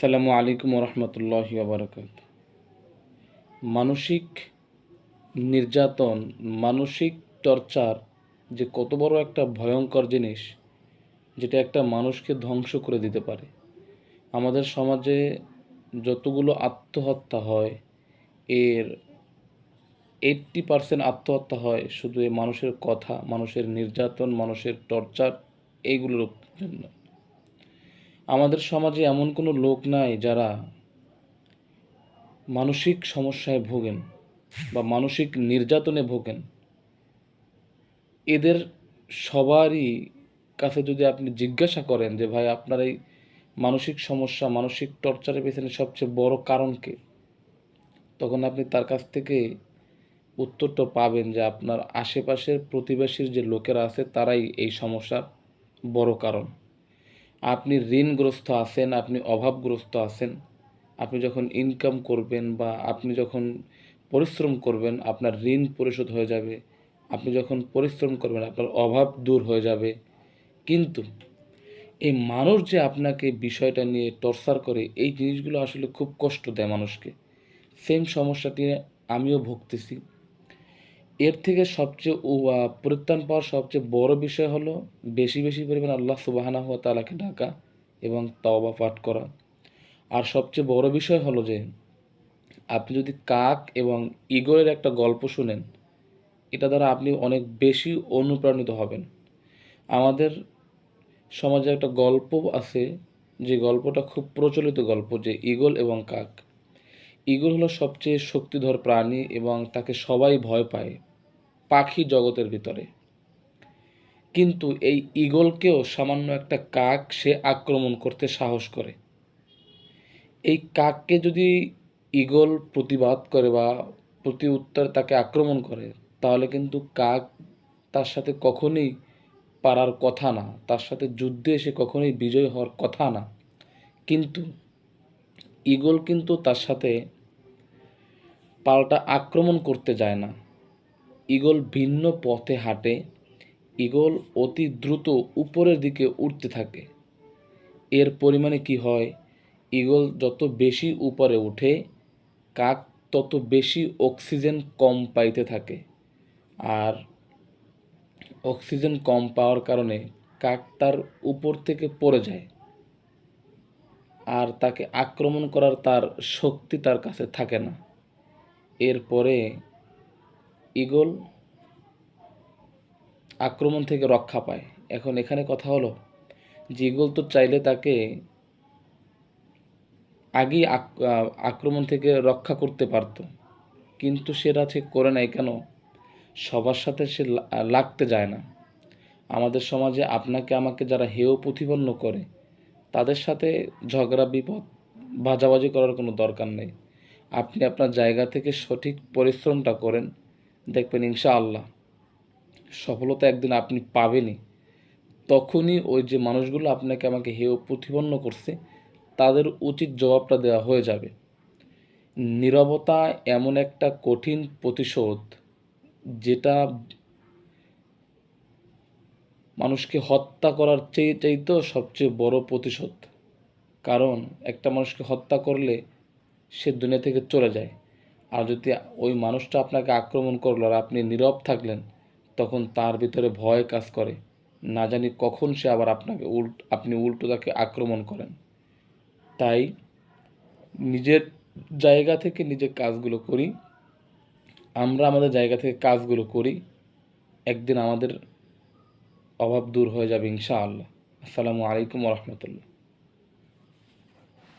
আসসালামু আলাইকুম রহমতুল্লাহ বারকাত মানসিক নির্যাতন, মানসিক টর্চার যে কত বড় একটা ভয়ঙ্কর জিনিস, যেটা একটা মানুষকে ধ্বংস করে দিতে পারে। আমাদের সমাজে যতগুলো আত্মহত্যা হয়, এর এইট্টি পার্সেন্ট আত্মহত্যা হয় শুধু মানুষের কথা, মানুষের নির্যাতন, মানুষের টর্চার, এইগুলোর জন্য। আমাদের সমাজে এমন কোনো লোক নাই যারা মানসিক সমস্যায় ভোগেন বা মানসিক নির্যাতনে ভোগেন। এদের সবারই কাছে যদি আপনি জিজ্ঞাসা করেন যে, ভাই, আপনার এই মানসিক সমস্যা, মানসিক টর্চারের পেছনে সবচেয়ে বড় কারণ কি? তখন আপনি তার কাছ থেকে উত্তরটা পাবেন যে, আপনার আশেপাশের প্রতিবেশীর যে লোকেরা আছে, তারাই এই সমস্যার বড় কারণ। আপনি ঋণগ্রস্ত আছেন, আপনি অভাবগ্রস্ত আছেন, আপনি যখন ইনকাম করবেন বা আপনি যখন পরিশ্রম করবেন, আপনার ঋণ পরিশোধ হয়ে যাবে। আপনি যখন পরিশ্রম করবেন, আপনার অভাব দূর হয়ে যাবে। কিন্তু এই মানুষ যে আপনাকে বিষয়টা নিয়ে টর্চার করে, এই জিনিসগুলো আসলে খুব কষ্ট দেয় মানুষকে। সেম সমস্যাটি আমিও ভুগতেছি। এর থেকে সবচেয়ে পরিত্রাণ পাওয়ার সবচেয়ে বড় বিষয় হলো বেশি বেশি পরিমাণ আল্লাহ সুবাহানা হওয়া তালাকে ডাকা এবং তওবা পাঠ করা। আর সবচেয়ে বড় বিষয় হলো যে, আপনি যদি কাক এবং ইগলের একটা গল্প শুনেন, এটা দ্বারা আপনি অনেক বেশি অনুপ্রাণিত হবেন। আমাদের সমাজে একটা গল্প আছে, যে গল্পটা খুব প্রচলিত গল্প, যে ইগল এবং কাক। ইগল হলো সবচেয়ে শক্তিধর প্রাণী এবং তাকে সবাই ভয় পায়। পাখি জগতের ভিতরে। কিন্তু এই ইগলকেও সামান্য একটা কাক সে আক্রমণ করতে সাহস করে। এই কাককে যদি ইগল প্রতিবাদ করে বা প্রতি উত্তর তাকে আক্রমণ করে, তাহলে কিন্তু কাক তার সাথে কখনোই পারার কথা না। তার সাথে যুদ্ধে এসে কখনোই বিজয় হওয়ার কথা না। কিন্তু ইগল কিন্তু তার সাথে পাল্টা আক্রমণ করতে যায় না। ঈগল ভিন্ন পথে হাঁটে, ঈগল অতি দ্রুত উপরের দিকে উঠতে থাকে। এর পরিমাণে কি হয়? ঈগল যত বেশি উপরে উঠে, কাক তত বেশি অক্সিজেন কম পাইতে থাকে। আর অক্সিজেন কম পাওয়ার কারণে কাক তার উপর থেকে পড়ে যায়। আর তাকে আক্রমণ করার তার শক্তি তার কাছে থাকে না। এরপরে ইগল আক্রমণ থেকে রক্ষা পায়। এখন এখানে কথা হলো, যে ইগল তো চাইলে তাকে আগেই আক্রমণ থেকে রক্ষা করতে পারত, কিন্তু সেটা সে করে নাই কেন? সবার সাথে সে লাগতে যায় না। আমাদের সমাজে আপনাকে আমাকে যারা হেয় প্রতিপন্ন করে, তাদের সাথে ঝগড়া, বিপদ বাজাবাজি করার কোনো দরকার নেই। আপনি আপনার জায়গা থেকে সঠিক পরিশ্রমটা করেন দেখবেন ইনশা আল্লাহ সফলতা একদিন আপনি পাবেনই। তখনই ওই যে মানুষগুলো আপনাকে আমাকে হেয় প্রতিপন্ন করছে, তাদের উচিত জবাবটা দেওয়া হয়ে যাবে। নিরবতা এমন একটা কঠিন প্রতিশোধ, যেটা মানুষকে হত্যা করার চেয়ে চাইতেও সবচেয়ে বড় প্রতিশোধ। কারণ একটা মানুষকে হত্যা করলে সে দুনিয়া থেকে চলে যায়। আর যদি ওই মানুষটা আপনাকে আক্রমণ করল আর আপনি নীরব থাকলেন, তখন তার ভিতরে ভয় কাজ করে। না জানি কখন সে আবার আপনাকে উল্ট, আপনি উল্টো তাকে আক্রমণ করেন। তাই নিজের জায়গা থেকে নিজের কাজগুলো করি। আমরা আমাদের জায়গা থেকে কাজগুলো করি। একদিন আমাদের অভাব দূর হয়ে যাবে ইনশাআল্লাহ। আসসালামু আলাইকুম রহমতুল্লাহ।